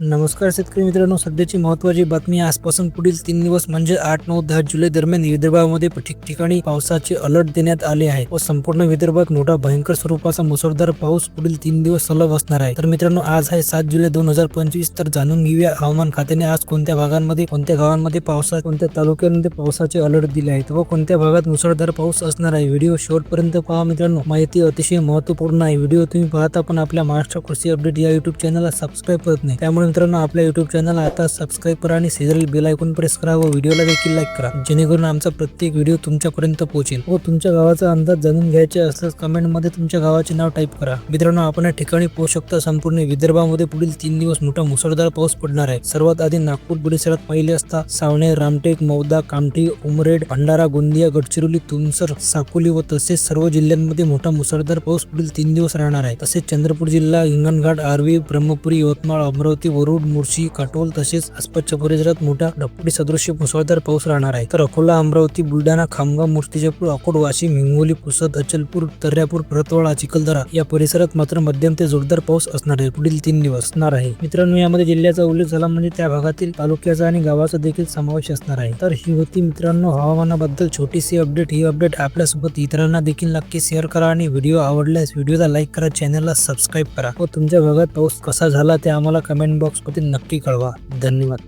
नमस्कार शेतकरी मित्रांनो सध्याची महत्वाची बातमी आजपासून पुढील तीन दिवस म्हणजे आठ नऊ दहा जुलै दरम्यान विदर्भामध्ये ठिकठिकाणी पावसाचे अलर्ट देण्यात आले आहे व संपूर्ण विदर्भात मोठा भयंकर स्वरूपाचा मुसळधार पाऊस पुढील तीन दिवस सलग असणार आहे. तर मित्रांनो आज आहे सात जुलै दोन हजार पंचवीस तर जाणून घेऊया हवामान खात्याने आज कोणत्या भागांमध्ये कोणत्या गावांमध्ये पावसा कोणत्या तालुक्यांमध्ये पावसाचे अलर्ट दिले आहेत व कोणत्या भागात मुसळधार पाऊस असणार आहे. व्हिडिओ शेवटपर्यंत पहा मित्रांनो. माहिती अतिशय महत्त्वपूर्ण आहे. व्हिडिओ तुम्ही पाहता पण आपल्या महाराष्ट्र कृषी अपडेट या युट्यूब चॅनलला सबस्क्राईब करत नाही. त्यामुळे मित्रांनो आपल्या युट्यूब चॅनल आता सबस्क्राईब करा आणि शेजारील बेल ऐकून प्रेस करा व व्हिडिओला देखील लाईक करा. जेणेकरून आमचा प्रत्येक व्हिडिओ तुमच्यापर्यंत पोहोचेल. व तुमच्या गावाचा अंदाज जाणून घ्यायचे असल्यास कमेंटमध्ये तुमच्या गावाचे नाव टाईप करा. मित्रांनो आपण या ठिकाणी पोहोचू शकता. संपूर्ण विदर्भामध्ये पुढील तीन दिवस मोठा मुसळधार पाऊस पडणार आहे. सर्वात आधी नागपूर परिसरात पहिले असता सावणे रामटेक मौदा कामठी उमरेड भंडारा गोंदिया गडचिरोली तुमसर साकोली व तसेच सर्व जिल्ह्यांमध्ये मोठा मुसळधार पाऊस पुढील तीन दिवस राहणार आहे. तसेच चंद्रपूर जिल्हा हिंगणघाट आर्वी ब्रह्मपुरी यवतमाळ अमरावती वरुड मुर्शी काटोल तसेच आसपासच्या परिसरात मोठा ढपडी सदृश्य मुसळधार पाऊस राहणार आहे. तर अकोला अमरावती बुलढाणा खामगाव मूर्तिजापूर अकोट वाशिम हिंगोली पुसद अचलपूर दर्यापूर परतवाडा चिखलदरा या परिसरात मात्र मध्यम ते जोरदार पाऊस असणार आहे. पुढील तीन दिवस असणार आहे. मित्रांनो यामध्ये जिल्ह्याचा उल्लेख झाला म्हणजे त्या भागातील तालुक्याचा आणि गावाचा देखील समावेश असणार आहे. तर ही होती मित्रांनो हवामानाबद्दल छोटीशी अपडेट. ही अपडेट आपल्यासोबत इतरांना देखील नक्की शेअर करा आणि व्हिडिओ आवडल्यास व्हिडिओला लाईक करा चॅनलला सबस्क्राईब करा. व तुमच्या भागात पाऊस कसा झाला ते आम्हाला कमेंट बॉक्समध्ये नक्की कळवा. धन्यवाद.